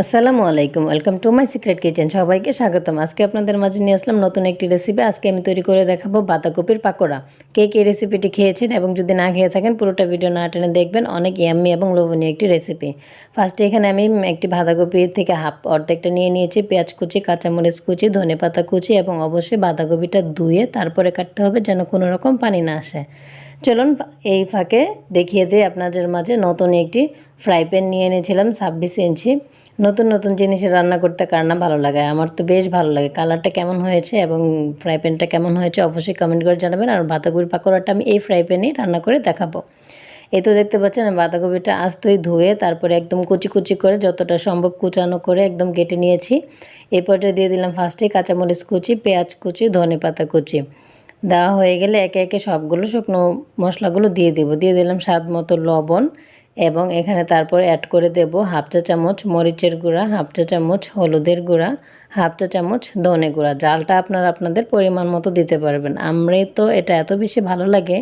আসসালামু আলাইকুম, welcome to my secret kitchen. সবাইকে স্বাগতম। আজকে আপনাদের মাঝে নিয়ে আসলাম নতুন একটি রেসিপি। আজকে আমি তৈরি করে দেখাবো বাঁধাকপির পাকোড়া। কে কে রেসিপিটি খেয়েছেন এবং যদি না খেয়ে থাকেন, পুরোটা ভিডিও না টেনে দেখবেন। অনেক ইয়াম্মি এবং লোভনীয় একটি রেসিপি। ফার্স্টে এখানে আমি একটি বাঁধাকপি থেকে হাফ অর্ধেকটা নিয়ে নিয়েছি। পেঁয়াজ কুচি, কাঁচামরিচ কুচি, ধনে পাতা কুচি এবং অবশ্যই বাঁধাকপিটা ধুয়ে তারপরে কাটতে হবে যেন কোনো রকম পানি না আসে। চলুন এই ফাঁকে দেখিয়ে দিই আপনাদের মাঝে নতুন একটি ফ্রাই প্যান নিয়ে এনেছিলাম ছাব্বিশ ইঞ্চি। নতুন নতুন জিনিসে রান্না করতে কার না ভালো লাগে? আমার তো বেশ ভালো লাগে। কালারটা কেমন হয়েছে এবং ফ্রাই প্যানটা কেমন হয়েছে অবশ্যই কমেন্ট করে জানাবেন। আর বাঁধাকপির পাকোড়াটা আমি এই ফ্রাই প্যানেই রান্না করে দেখাবো। এই তো দেখতে পাচ্ছেন বাঁধাকপিটা আস্তই ধুয়ে তারপরে একদম কুচি কুচি করে যতটা সম্ভব কুচানো করে একদম কেটে নিয়েছি। এই পর্যায়ে দিয়ে দিলাম ফার্স্টে কাঁচামরিচ কুচি, পেঁয়াজ কুচি, ধনে পাতা কুচি। দেওয়া হয়ে গেলে একে একে সবগুলো শুকনো মশলাগুলো দিয়ে দেবো। দিয়ে দিলাম স্বাদ মতো লবণ এবং এখানে তারপর অ্যাড করে দেব হাফ চা চামচ মরিচের গুঁড়া হাফ চা চামচ হলুদের গুঁড়া হাফ চা চামচ ধনে গুঁড়া। জালটা আপনারা আপনাদের পরিমাণ মতো দিতে পারবেন। আমরাই তো এটা এত বেশি ভালো লাগে,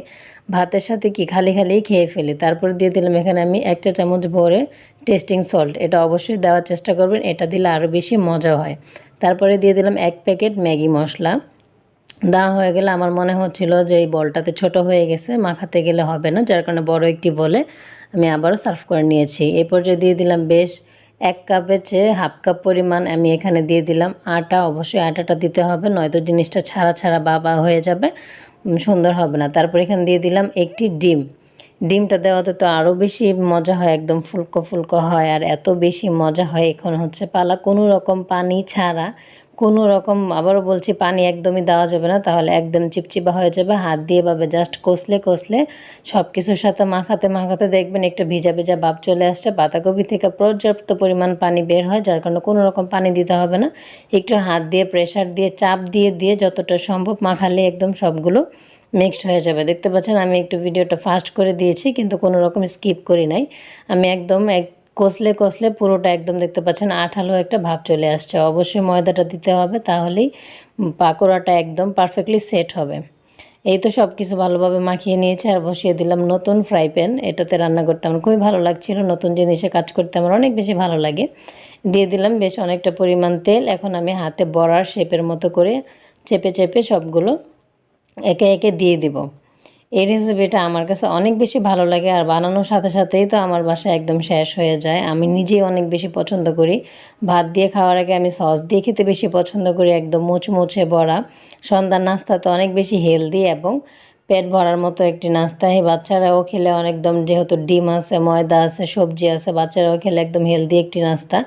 ভাতের সাথে কি খালি খালি খেয়ে ফেলি। তারপর দিয়ে দিলাম এখানে আমি এক চা চামচ ভরে টেস্টিং সল্ট এটা অবশ্যই দেওয়ার চেষ্টা করবেন, এটা দিলে আরও বেশি মজা হয়। তারপরে দিয়ে দিলাম এক প্যাকেট ম্যাগি মশলা। দেওয়া হয়ে গেলে আমার মনে হচ্ছিল যে এই বলটাতে ছোট হয়ে গেছে, মাখাতে গেলে হবে না, যার কারণে বড় একটি বলে আমি আবারও সার্ভ করে নিয়েছি। এই পর্যায়ে দিয়ে দিলাম বেশ এক কাপের চেয়ে হাফ কাপ পরিমাণ আমি এখানে দিয়ে দিলাম। আটা, অবশ্যই আটাটা দিতে হবে, নয়তো জিনিসটা ছাড়া ছাড়া বাবা হয়ে যাবে সুন্দর হবে না। তারপর এখানে দিয়ে দিলাম একটি ডিম। ডিমটা দেওয়াতে তো আরও বেশি মজা হয়, একদম ফুলকো ফুলকো হয়, আর এত বেশি মজা হয় এখন হচ্ছে পালা। কোনো রকম পানি ছাড়া কোনো রকম আবারও বলছি, পানি একদমই দেওয়া যাবে না, তাহলে একদম চিপচিপা হয়ে যাবে, হাত দিয়ে পাবে জাস্ট কষলে কষলে সব কিছুর সাথে মাখাতে মাখাতে দেখবেন একটু ভিজা ভিজা ভাব চলে আসছে বাঁধাকপি থেকে পর্যাপ্ত পরিমাণ পানি বের হয়, যার কারণে কোনো রকম পানি দিতে হবে না। একটু হাত দিয়ে প্রেশার দিয়ে চাপ দিয়ে দিয়ে যতটা সম্ভব মাখালে একদম সবগুলো মিক্সড হয়ে যাবে। দেখতে পাচ্ছেন আমি একটু ভিডিওটা ফাস্ট করে দিয়েছি, কিন্তু কোনো রকম স্কিপ করি নাই। আমি একদম এক কষলে কষলে পুরোটা একদম দেখতে পাচ্ছেন আঠালো একটা ভাব চলে আসছে। অবশ্যই ময়দাটা দিতে হবে, তাহলেই পাকোড়াটা একদম পারফেক্টলি সেট হবে। এই তো সব কিছু ভালোভাবে মাখিয়ে নিয়েছে আর বসিয়ে দিলাম নতুন ফ্রাই প্যান এটাতে রান্না করতে আমার খুবই ভালো লাগছিল, নতুন জিনিসে কাজ করতে আমার অনেক বেশি ভালো লাগে। দিয়ে দিলাম বেশ অনেকটা পরিমাণ তেল। এখন আমি হাতে বড়ার শেপের মতো করে চেপে চেপে সবগুলো একে একে দিয়ে দিব। এই রেসিপিটা আমার কাছে অনেক বেশি ভালো লাগে আর বানানোর সাথে সাথেই তো আমার বাসায় একদম শেষ হয়ে যায়। আমি নিজেই অনেক বেশি পছন্দ করি। ভাত দিয়ে খাওয়ার আগে আমি সস দিয়ে খেতে বেশি পছন্দ করি, একদম মুচমুচে বড়া সন্ধ্যার নাস্তা তো অনেক বেশি হেলদি এবং পেট ভরার মতো একটি নাস্তা। এই বাচ্চারাও খেলে অনেকদম যেহেতু ডিম আছে, ময়দা আছে, সবজি আছে, বাচ্চারাও খেলে একদম হেলদি একটি নাস্তা।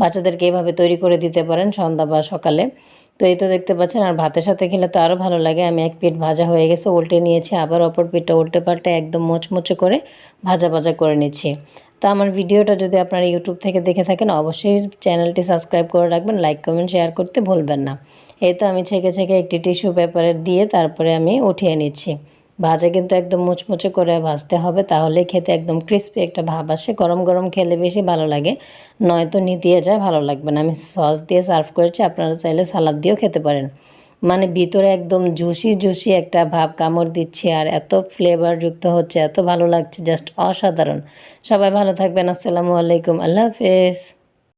বাচ্চাদেরকে এইভাবে তৈরি করে দিতে পারেন সন্ধ্যা বা সকালে। তো এই তো দেখতে পাচ্ছেন, আর ভাতের সাথে খেলে তো আরও ভালো লাগে। আমি এক পিঠ ভাজা হয়ে গেছে, উল্টে নিয়েছি, আবার অপর পিঠটা উল্টে পাল্টে একদম মোচমোচে করে ভাজা ভাজা করে নিচ্ছি। তো আমার ভিডিওটা যদি আপনারা ইউটিউব থেকে দেখে থাকেন, অবশ্যই চ্যানেলটি সাবস্ক্রাইব করে রাখবেন, লাইক, কমেন্ট, শেয়ার করতে ভুলবেন না। এই তো আমি ছেঁকে ছেঁকে একটি টিস্যু পেপারে দিয়ে তারপরে আমি উঠিয়ে নিচ্ছি। ভাজা কিন্তু একদম মুচমুচে করে ভাজতে হবে, তাহলে খেতে একদম ক্রিস্পি একটা ভাব আসে। গরম গরম খেলে বেশি ভালো লাগে, নয়তো নিতিয়ে যায়, ভালো লাগবে না। আমি সস দিয়ে সার্ভ করেছি, আপনারা চাইলে সালাদ দিয়েও খেতে পারেন। মানে ভিতরে একদম জুসি জুসি একটা ভাব কামড় দিচ্ছে, আর এত ফ্লেভার যুক্ত হচ্ছে, এত ভালো লাগছে জাস্ট অসাধারণ। সবাই ভালো থাকবেন, আসসালামু আলাইকুম, আল্লাহ হাফেজ।